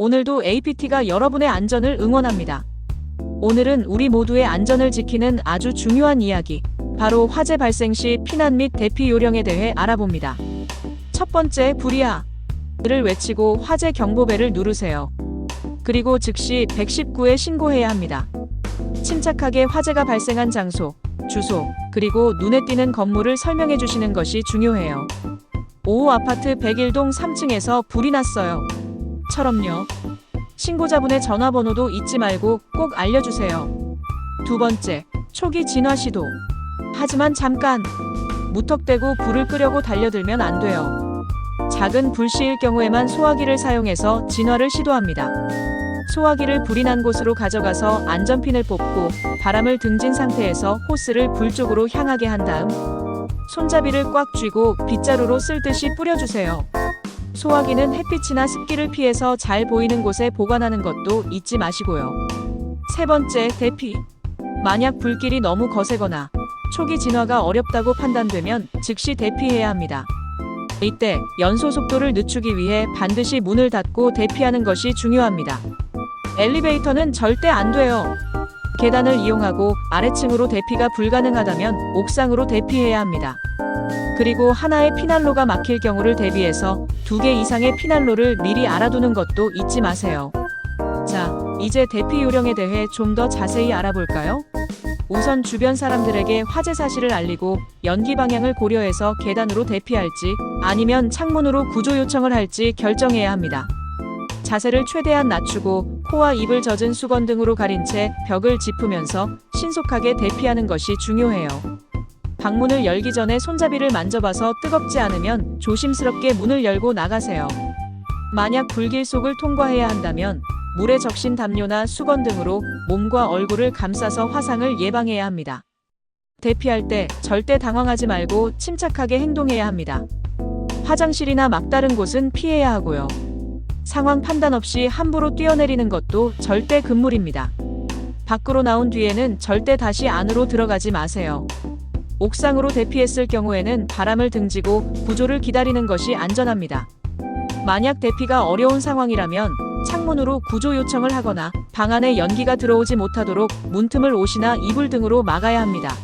오늘도 APT가 여러분의 안전을 응원합니다. 오늘은 우리 모두의 안전을 지키는 아주 중요한 이야기, 바로 화재 발생 시 피난 및 대피 요령에 대해 알아봅니다. 첫 번째, 불이야 를 외치고 화재 경보벨을 누르세요. 그리고 즉시 119에 신고해야 합니다. 침착하게 화재가 발생한 장소, 주소, 그리고 눈에 띄는 건물을 설명해 주시는 것이 중요해요. 5호 아파트 101동 3층에서 불이 났어요. 처럼요. 신고자분의 전화번호도 잊지 말고 꼭 알려주세요. 두 번째, 초기 진화 시도. 하지만 잠깐! 무턱대고 불을 끄려고 달려들면 안 돼요. 작은 불씨일 경우에만 소화기를 사용해서 진화를 시도합니다. 소화기를 불이 난 곳으로 가져가서 안전핀을 뽑고 바람을 등진 상태에서 호스를 불 쪽으로 향하게 한 다음 손잡이를 꽉 쥐고 빗자루로 쓸듯이 뿌려주세요. 소화기는 햇빛이나 습기를 피해서 잘 보이는 곳에 보관하는 것도 잊지 마시고요. 세 번째, 대피. 만약 불길이 너무 거세거나 초기 진화가 어렵다고 판단되면 즉시 대피해야 합니다. 이때 연소 속도를 늦추기 위해 반드시 문을 닫고 대피하는 것이 중요합니다. 엘리베이터는 절대 안 돼요. 계단을 이용하고 아래층으로 대피가 불가능하다면 옥상으로 대피해야 합니다. 그리고 하나의 피난로가 막힐 경우를 대비해서 두 개 이상의 피난로를 미리 알아두는 것도 잊지 마세요. 자, 이제 대피 요령에 대해 좀 더 자세히 알아볼까요? 우선 주변 사람들에게 화재 사실을 알리고 연기 방향을 고려해서 계단으로 대피할지 아니면 창문으로 구조 요청을 할지 결정해야 합니다. 자세를 최대한 낮추고 코와 입을 젖은 수건 등으로 가린 채 벽을 짚으면서 신속하게 대피하는 것이 중요해요. 방문을 열기 전에 손잡이를 만져봐서 뜨겁지 않으면 조심스럽게 문을 열고 나가세요. 만약 불길 속을 통과해야 한다면 물에 적신 담요나 수건 등으로 몸과 얼굴을 감싸서 화상을 예방해야 합니다. 대피할 때 절대 당황하지 말고 침착하게 행동해야 합니다. 화장실이나 막다른 곳은 피해야 하고요. 상황 판단 없이 함부로 뛰어내리는 것도 절대 금물입니다. 밖으로 나온 뒤에는 절대 다시 안으로 들어가지 마세요. 옥상으로 대피했을 경우에는 바람을 등지고 구조를 기다리는 것이 안전합니다. 만약 대피가 어려운 상황이라면 창문으로 구조 요청을 하거나 방 안에 연기가 들어오지 못하도록 문틈을 옷이나 이불 등으로 막아야 합니다.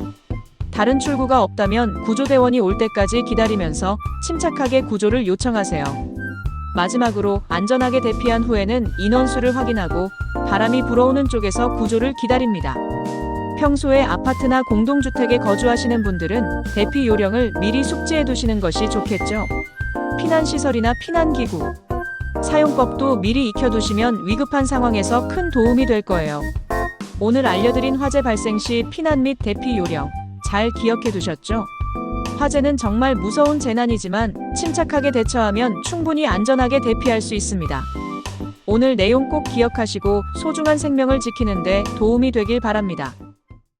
다른 출구가 없다면 구조대원이 올 때까지 기다리면서 침착하게 구조를 요청하세요. 마지막으로 안전하게 대피한 후에는 인원수를 확인하고 바람이 불어오는 쪽에서 구조를 기다립니다. 평소에 아파트나 공동주택에 거주하시는 분들은 대피 요령을 미리 숙지해 두시는 것이 좋겠죠. 피난시설이나 피난기구, 사용법도 미리 익혀두시면 위급한 상황에서 큰 도움이 될 거예요. 오늘 알려드린 화재 발생 시 피난 및 대피 요령 잘 기억해 두셨죠? 화재는 정말 무서운 재난이지만 침착하게 대처하면 충분히 안전하게 대피할 수 있습니다. 오늘 내용 꼭 기억하시고 소중한 생명을 지키는데 도움이 되길 바랍니다.